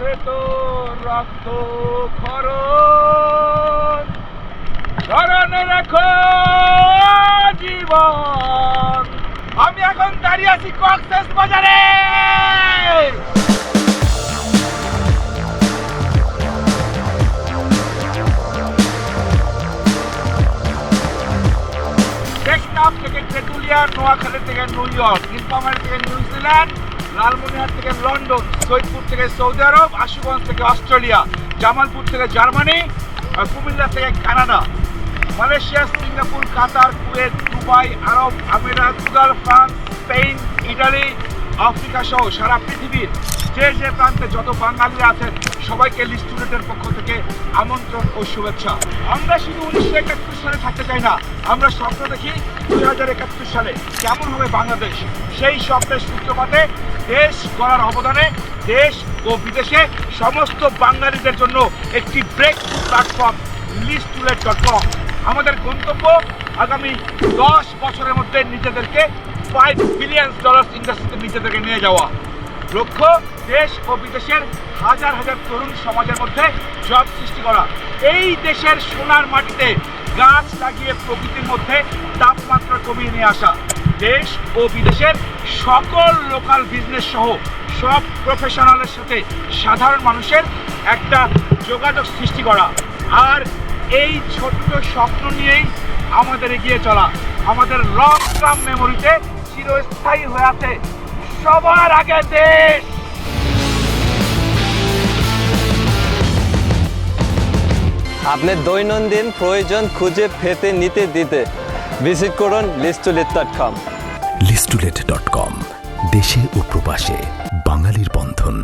ভেতর রক্ত খরণ স্মরণে রাখো জীবন। আমি এখন দাঁড়িয়ে আছি কক্সেস বাজারে। থেকে নোয়াখালী থেকে নিউ ইয়র্ক নীলফামারী থেকে নিউজিল্যান্ড লালমনিরহাট থেকে লন্ডন সৈদপুর থেকে সৌদি আরব, আশুগঞ্জ থেকে অস্ট্রেলিয়া, জামালপুর থেকে জার্মানি কুমিল্লা থেকে Canada, Malaysia, Singapore, Qatar, Kuwait, Dubai, আরব আমিরাত ফ্রান্স, স্পেন, ইটালি আফ্রিকা সহ সারা পৃথিবীর যে যে প্রান্তে যত বাঙালি আছেন, সবাইকে লিস্টুডেন্টের পক্ষ থেকে আমন্ত্রণ ও শুভেচ্ছা। আমরা শুধু উনিশশো একাত্তর সালে থাকতে চাই না, আমরা স্বপ্ন দেখি দুই হাজার একাত্তর সালে কেমন হবে বাংলাদেশ। সেই স্বপ্নের সূত্রপাতে দেশ গড়ার অবদানে দেশ ও বিদেশে সমস্ত বাঙালিদের জন্য একটি ব্রেক প্ল্যাটফর্ম লিস্টুলেট ডট কম আমাদের গন্তব্য আগামী দশ বছরের মধ্যে নিজেদেরকে ফাইভ বিলিয়ন ডলার ইন্ডাস্ট্রিতে নিজেদেরকে নিয়ে যাওয়া। লক্ষ্য, দেশ ও বিদেশের হাজার হাজার তরুণ সমাজের মধ্যে জব সৃষ্টি করা। এই দেশের সোনার মাটিতে গাছ লাগিয়ে প্রকৃতির মধ্যে তাপমাত্রা কমিয়ে নিয়ে আসা। দেশ ও বিদেশের সকল লোকাল বিজনেস সহ সব প্রফেশনালের সাথে সাধারণ মানুষের একটা যোগাযোগ সৃষ্টি করা। আর এই ছোট্ট স্বপ্ন নিয়েই আমাদের এগিয়ে চলা। আমাদের লং টার্ম মেমোরিতে চিরস্থায়ী হয়ে আছে। সবার আগে দেশ। আপনার দৈনন্দিন প্রয়োজন খুঁজে ফেতে নিতে দিতে ভিজিট করুন লিস্টুলিট ডট কম লিস্টুলেট ডট কম দেশে ও প্রবাসে বাঙালির বন্ধন।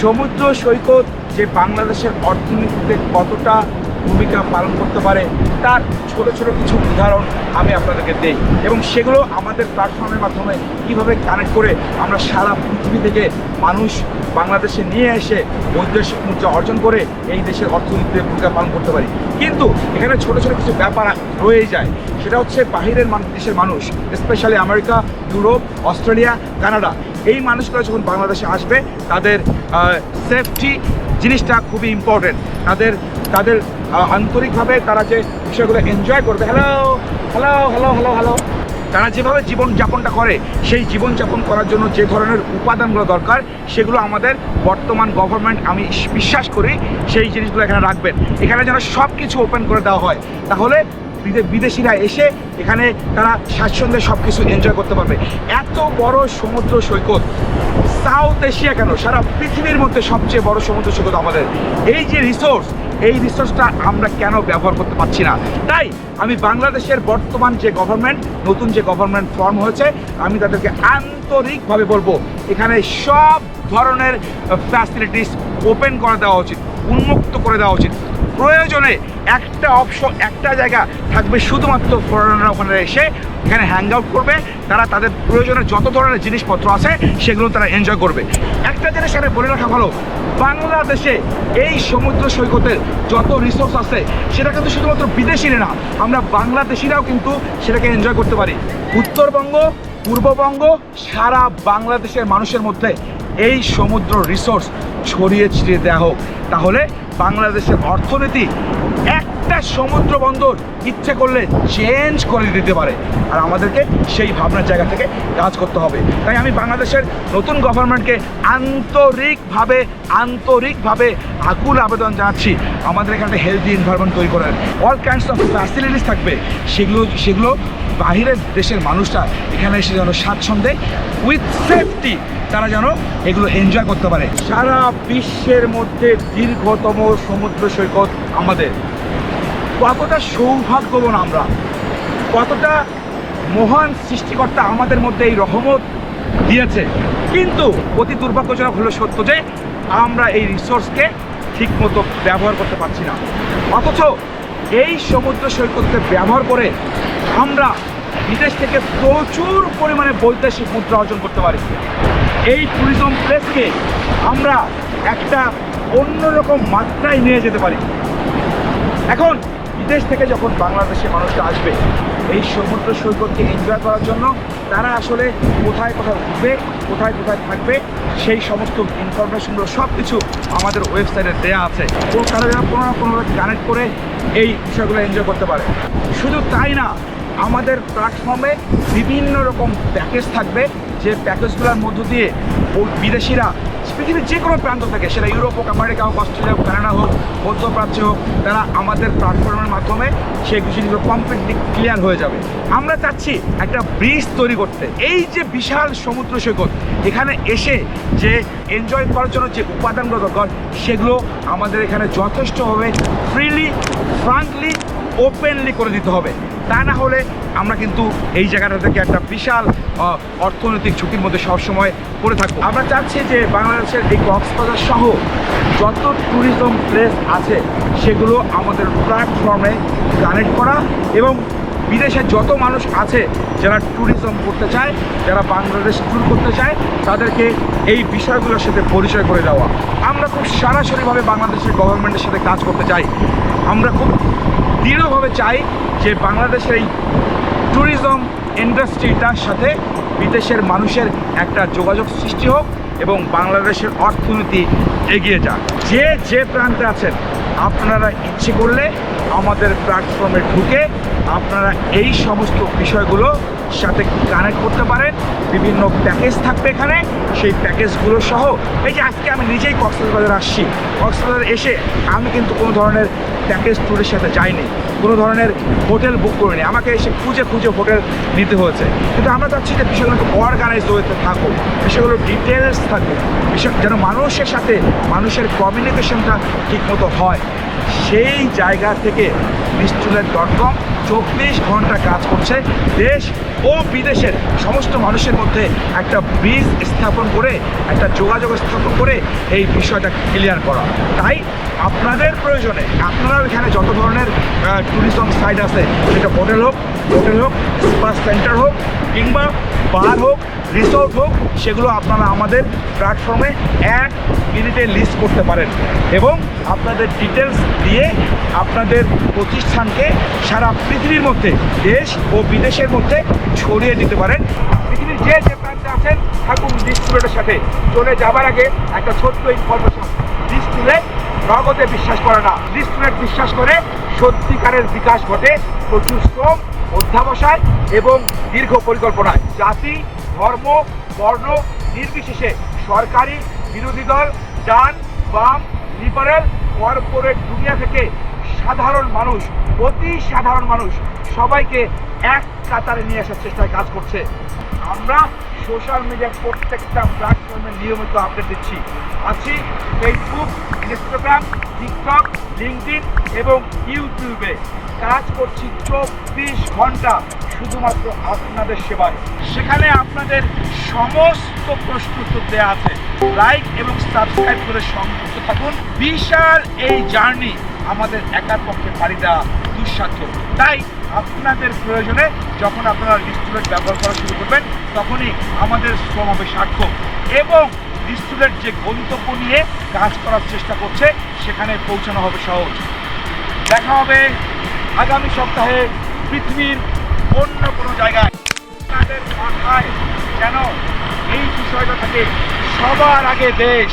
সমুদ্র সৈকত যে বাংলাদেশের অর্থনীতিতে কতটা ভূমিকা পালন করতে পারে, তার ছোট ছোট কিছু উদাহরণ আমি আপনাদেরকে দেই। এবং সেগুলো আমাদের প্ল্যাটফর্মের মাধ্যমে কীভাবে কানেক্ট করে আমরা সারা পৃথিবী থেকে মানুষ বাংলাদেশে নিয়ে এসে বৈদেশিক মুদ্রা অর্জন করে এই দেশের অর্থনীতিতে ভূমিকা পালন করতে পারি। কিন্তু এখানে ছোট ছোট কিছু ব্যাপার রয়ে যায়। সেটা হচ্ছে বাহিরের দেশের মানুষ specially America, Europe, Australia, Canada, এই মানুষগুলো যখন বাংলাদেশে আসবে, তাদের সেফটি জিনিসটা খুবই ইম্পর্টেন্ট তাদের তাদের আন্তরিকভাবে তারা যে বিষয়গুলো এনজয় করবে। Hello hello hello hello hello তারা যেভাবে জীবনযাপনটা করে, সেই জীবনযাপন করার জন্য যে ধরনের উপাদানগুলো দরকার, সেগুলো আমাদের বর্তমান গভর্নমেন্ট আমি বিশ্বাস করি, সেই জিনিসগুলো এখানে রাখবেন। এখানে যেন সব কিছু ওপেন করে দেওয়া হয়, তাহলে বিদে- বিদেশিরা এসে এখানে তারা স্বাচ্ছন্দ্যে সব কিছু এনজয় করতে পারবে। এত বড় সমুদ্র সৈকত সাউথ এশিয়া কেন? সারা পৃথিবীর মধ্যে সবচেয়ে বড় সমুদ্র সৈকত আমাদের। এই যে রিসোর্স এই রিসোর্সটা আমরা কেন ব্যবহার করতে পারছি না? তাই আমি বাংলাদেশের বর্তমান যে গভর্নমেন্ট নতুন যে গভর্নমেন্ট ফর্ম হয়েছে, আমি তাদেরকে আন্তরিকভাবে বলব, এখানে সব ধরনের ফ্যাসিলিটিস ওপেন করে দেওয়া উচিত, উন্মুক্ত করে দেওয়া উচিত। প্রয়োজনে একটা অপশন একটা জায়গা থাকবে শুধুমাত্র ফরেনাররা ওখানে এসে এখানে হ্যাং আউট করবে। তারা তাদের প্রয়োজনের যত ধরনের জিনিসপত্র আছে, সেগুলো তারা এনজয় করবে। একটা জিনিস এখানে বলে রাখা ভালো, বাংলাদেশে এই সমুদ্র সৈকতের যত রিসোর্স আছে, সেটা কিন্তু শুধুমাত্র বিদেশিরা না, আমরা বাংলাদেশিরাও কিন্তু সেটাকে এনজয় করতে পারি। উত্তরবঙ্গ, পূর্ববঙ্গ, সারা বাংলাদেশের মানুষের মধ্যে এই সমুদ্র রিসোর্স ছড়িয়ে ছিটিয়ে দেওয়া হোক। তাহলে বাংলাদেশের অর্থনীতি একটা সমুদ্র বন্দর ইচ্ছে করলে চেঞ্জ করে দিতে পারে। আর আমাদেরকে সেই ভাবনার জায়গা থেকে কাজ করতে হবে। তাই আমি বাংলাদেশের নতুন গভর্নমেন্টকে আন্তরিকভাবে আন্তরিকভাবে আকুল আবেদন জানাচ্ছি। আমাদের এখানে হেলদি এনভায়রনমেন্ট তৈরি করার। অল কাইন্ডস অফ ফ্যাসিলিটিস থাকবে। সেগুলো সেগুলো বাহিরের দেশের মানুষরা এখানে এসে যেন স্বাচ্ছন্দ্যে উইথ সেফটি তারা যেন এগুলো এনজয় করতে পারে। সারা বিশ্বের মধ্যে দীর্ঘতম সমুদ্র সৈকত আমাদের। কতটা সৌভাগ্যবান আমরা। কতটা মহান সৃষ্টিকর্তা আমাদের মধ্যে এই রহমত দিয়েছে। কিন্তু অতি দুর্ভাগ্যজনক হলো সত্য যে আমরা এই রিসোর্সকে ঠিকমতো ব্যবহার করতে পারছি না। অথচ এই সমুদ্র সৈকতকে ব্যবহার করে আমরা বিদেশ থেকে প্রচুর পরিমাণে বৈদেশিক মুদ্রা অর্জন করতে পারি। এই ট্যুরিজম প্লেসকে আমরা একটা অন্যরকম মাত্রায় নিয়ে যেতে পারি। এখন বিদেশ থেকে যখন বাংলাদেশের মানুষটা আসবে এই সমুদ্র সৈকতকে এনজয় করার জন্য তারা আসলে কোথায় কোথায় উঠবে, কোথায় কোথায় থাকবে, সেই সমস্ত ইনফরমেশনগুলো সব কিছু আমাদের ওয়েবসাইটে দেওয়া আছে। ও তারা যেন কোনো না কোনোভাবে কানেক্ট করে এই বিষয়গুলো এনজয় করতে পারে। শুধু তাই না, আমাদের প্ল্যাটফর্মে বিভিন্ন রকম প্যাকেজ থাকবে। যে প্যাকেজগুলোর মধ্য দিয়ে বিদেশিরা পৃথিবীর যে কোনো প্রান্ত থেকে, সেটা ইউরোপ হোক, আমেরিকা হোক, অস্ট্রেলিয়া হোক, কানাডা হোক, মধ্যপ্রাচ্য হোক, তারা আমাদের প্ল্যাটফর্মের মাধ্যমে সেই বিষয়গুলো কমপ্লিটলি ক্লিয়ার হয়ে যাবে। আমরা চাচ্ছি একটা ব্রিজ তৈরি করতে। এই যে বিশাল সমুদ্র সৈকত, এখানে এসে যে এনজয় করার জন্য যে উপাদানগুলো দরকার, সেগুলো আমাদের এখানে যথেষ্টভাবে ফ্রিলি ফ্রাঙ্কলি ওপেনলি করে দিতে হবে। তা না হলে আমরা কিন্তু এই জায়গাটা থেকে একটা বিশাল অর্থনৈতিক ঝুঁকির মধ্যে সবসময় পড়ে থাকব। আমরা চাচ্ছি যে বাংলাদেশের এই কক্সবাজার সহ যত ট্যুরিজম প্লেস আছে, সেগুলো আমাদের প্ল্যাটফর্মে কানেক্ট করা এবং বিদেশে যত মানুষ আছে যারা ট্যুরিজম করতে চায়, যারা বাংলাদেশ ট্যুর করতে চায়, তাদেরকে এই বিষয়গুলোর সাথে পরিচয় করে দেওয়া। আমরা খুব সরাসরিভাবে বাংলাদেশের গভর্নমেন্টের সাথে কাজ করতে চাই। আমরা খুব দৃঢ়ভাবে চাই যে বাংলাদেশের এই ট্যুরিজম ইন্ডাস্ট্রিটার সাথে বিদেশের মানুষের একটা যোগাযোগ সৃষ্টি হোক এবং বাংলাদেশের অর্থনীতি এগিয়ে যাক। যে যে প্রান্তে আছেন, আপনারা ইচ্ছে করলে আমাদের প্ল্যাটফর্মে ঢুকে আপনারা এই সমস্ত বিষয়গুলো সাথে কানেক্ট করতে পারেন বিভিন্ন প্যাকেজ থাকবে এখানে। সেই প্যাকেজগুলো সহ এই যে আজকে আমি নিজেই কক্সবাজার আসছি। কক্সবাজার এসে আমি কিন্তু কোনো ধরনের প্যাকেজ ট্যুরের সাথে যাইনি। কোনো ধরনের হোটেল বুক করিনি। আমাকে এসে খুঁজে খুঁজে হোটেল নিতে হয়েছে। কিন্তু আমরা চাচ্ছি যে বিষয়গুলো অর্গানাইজ হতে থাকুক। বিষয়গুলো ডিটেলস থাকুক। বিষয় যেন মানুষের সাথে, মানুষের কমিউনিকেশনটা ঠিকমতো হয়। সেই জায়গা থেকে নিশ্চুলেট ডট কম চব্বিশ ঘণ্টা কাজ করছে। দেশ ও বিদেশের সমস্ত মানুষের মধ্যে একটা ব্রিজ স্থাপন করে, একটা যোগাযোগ স্থাপন করে এই বিষয়টা ক্লিয়ার করা। তাই আপনাদের প্রয়োজনে আপনারাও এখানে যত ধরনের ট্যুরিজম সাইট আছে, সেটা হোটেল হোক হোটেল হোক স্পা সেন্টার হোক, কিংবা বার হোক রিসোর্ট হোক, সেগুলো আপনারা আমাদের প্ল্যাটফর্মে এক মিনিটে লিস্ট করতে পারেন এবং আপনাদের ডিটেলস দিয়ে আপনাদের প্রতিষ্ঠানকে সারা পৃথিবীর মধ্যে, দেশ ও বিদেশের মধ্যে ছড়িয়ে দিতে পারেন। পৃথিবীর যে যে প্রান্তে আছেন, থাকুন ডিস্ট্রিবিউটের সাথে। চলে যাবার আগে একটা ছোট্ট ইনফরমেশন ডিস্ট্রিবিউট নগদে বিশ্বাস করে না। ডিস্ট্রিবিউট বিশ্বাস করে সত্যিকারের বিকাশ ঘটে। প্রচুর শ্রম অধ্যাবসায় এবং দীর্ঘ পরিকল্পনায়। জাতি, ধর্ম, বর্ণ নির্বিশেষে সরকারি বিরোধী দল, ডান, বাম, লিবারেল, কর্পোরেট দুনিয়া থেকে সাধারণ মানুষ, অতি সাধারণ মানুষ সবাইকে এক কাতারে নিয়ে আসার চেষ্টায় কাজ করছে। আমরা সোশ্যাল মিডিয়ার প্রত্যেকটা প্ল্যাটফর্মে নিয়মিত আপডেট দিচ্ছি। আছি ফেসবুক ইনস্টাগ্রাম টিকটক লিঙ্কডিন এবং ইউটিউবে কাজ করছি চব্বিশ ঘণ্টা শুধুমাত্র আপনাদের সেবায়। সেখানে আপনাদের সমস্ত প্রশ্ন উত্তর দেওয়া আছে। লাইক এবং সাবস্ক্রাইব করে সংযুক্ত থাকুন। বিশাল এই জার্নি আমাদের একার পক্ষে পাড়ি দেওয়া দুঃসাধ্য। তাই আপনাদের প্রয়োজনে যখন আপনারা ডিস্ট্রিবিউট ব্যবহার করা শুরু করবেন, তখনই আমাদের শ্রম হবে সার্থক এবং ডিস্ট্রিবিউট যে গন্তব্য নিয়ে কাজ করার চেষ্টা করছে, সেখানে পৌঁছানো হবে সহজ। দেখা হবে আগামী সপ্তাহে পৃথিবীর অন্য কোনো জায়গায়। আপনাদের মাথায় যেন এই বিষয়টা থাকে, সবার আগে দেশ।